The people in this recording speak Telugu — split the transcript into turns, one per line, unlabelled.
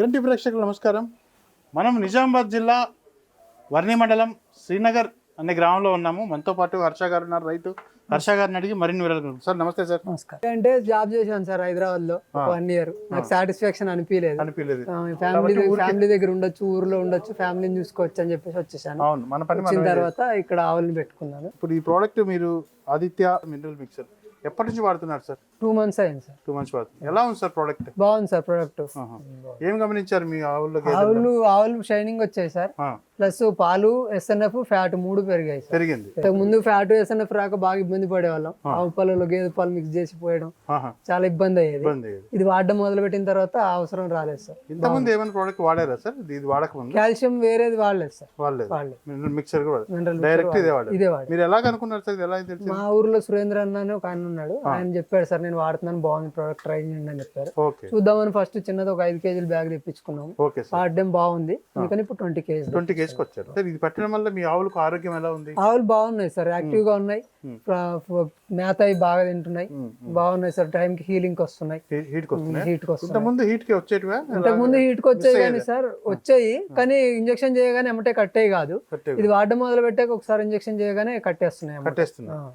కిరణ్ టీవీ ప్రేక్షకులు నమస్కారం. మనం నిజామాబాద్ జిల్లా వర్ణి మండలం శ్రీనగర్ అనే గ్రామంలో ఉన్నాము. మనతో పాటు హర్ష గారు ఉన్నారు. రైతు హర్ష గారిని అడిగి మరిన్ని వివరాలు. సార్ నమస్తే సార్.
నమస్కారం. అంటే జాబ్ చేశాను సార్ హైదరాబాద్లో వన్ ఇయర్. నాకు సాటిస్ఫాక్షన్ అనిపించలేదు
అనిపించలేదు
ఫ్యామిలీ ఫ్యామిలీ దగ్గర ఉండొచ్చు ఊర్లో ఉండొచ్చు ఫ్యామిలీని చూసుకోవచ్చు అని చెప్పేసి వచ్చేసాను.
అవును మన పని
వచ్చిన తర్వాత ఇక్కడ ఆవులను పెట్టుకున్నాను.
ఇప్పుడు ఈ ప్రోడక్ట్ మీరు ఆదిత్య మినరల్ మిక్సర్. ఎప్పటి నుంచి వాడుతున్నారు సార్?
టూ మంత్స్ అయింది సార్.
టూ మంత్స్ వాడుతున్నారు. ఎలా ఉంది సార్ ప్రోడక్ట్
బాగుంది సార్ ప్రొడక్ట్
ఏం గమనించారు మీ ఆవుల్లో
ఆవులు ఆవులు షైనింగ్ వచ్చాయి సార్. ప్లస్ పాలు ఎస్ఎన్ఎఫ్ ఫ్యాట్ మూడు పెరిగాయి
పెరిగింది.
ఇంతకు ముందు ఫ్యాట్ ఎస్ఎన్ఎఫ్ రాక బాగా ఇబ్బంది పడేవాళ్ళం. ఆవు పాలలో గేదె పాలు మిక్స్ చేసి పోయడం. చాలా ఇబ్బంది అయ్యేది. ఇది వాడడం మొదలు పెట్టిన తర్వాత అవసరం రాలేదు సార్.
ఇంతకుముందు ఏమైనా ప్రోడక్ట్ వాడారా సార్? ఇది వాడకముందు
కాల్షియం వేరేది వాడలేదు సార్.
వాడలేదు. మిక్సర్ కూడా డైరెక్ట్ ఇదే వాడారు.
ఇదే
మీరు ఎలా కనుక్కున్నారు సార్? ఎలా
మా ఊర్లో సురేంద్ర అన్న అని ఒక ఆయన ఉన్నాడు. ఆయన చెప్పాడు సార్ నేను వాడుతున్నాను బాగుంది ప్రోడక్ట్ ట్రై చేయండి అని చెప్పారు. చూద్దామని ఫస్ట్ చిన్నది ఒక ఐదు కేజీలు బ్యాగ్
సార్.
వాడడం బాగుంది. అందుకని ఇప్పుడు ట్వంటీ కేజీలు.
ట్వంటీ కేసుకి వచ్చారు సార్ ఇది పెట్టడం వల్ల మీ ఆవులకు ఆరోగ్యం ఎలా ఉంది?
ఆవులు బాగున్నాయి సార్ యాక్టివ్గా ఉన్నాయి. మేత అవి బాగా తింటున్నాయి. బాగున్నాయి సార్ టైం కి హీలింగ్ వస్తున్నాయి?
హీట్కి వస్తున్నాయి.
హీట్
ఇంతకుముందు హీట్కి వచ్చేటివా?
ఇంతకు ముందు హీట్కి వచ్చాయి కానీ సార్ వచ్చాయి. కానీ ఇంజక్షన్ చేయగానే ఎమ్మటే కట్టేవి కాదు.
కట్టే
ఇది వాడడం మొదలు పెట్టాక ఒకసారి ఇంజక్షన్ చేయగానే కట్టేస్తున్నాయి అన్నమాట.
కట్టేస్తున్నా
ఆ.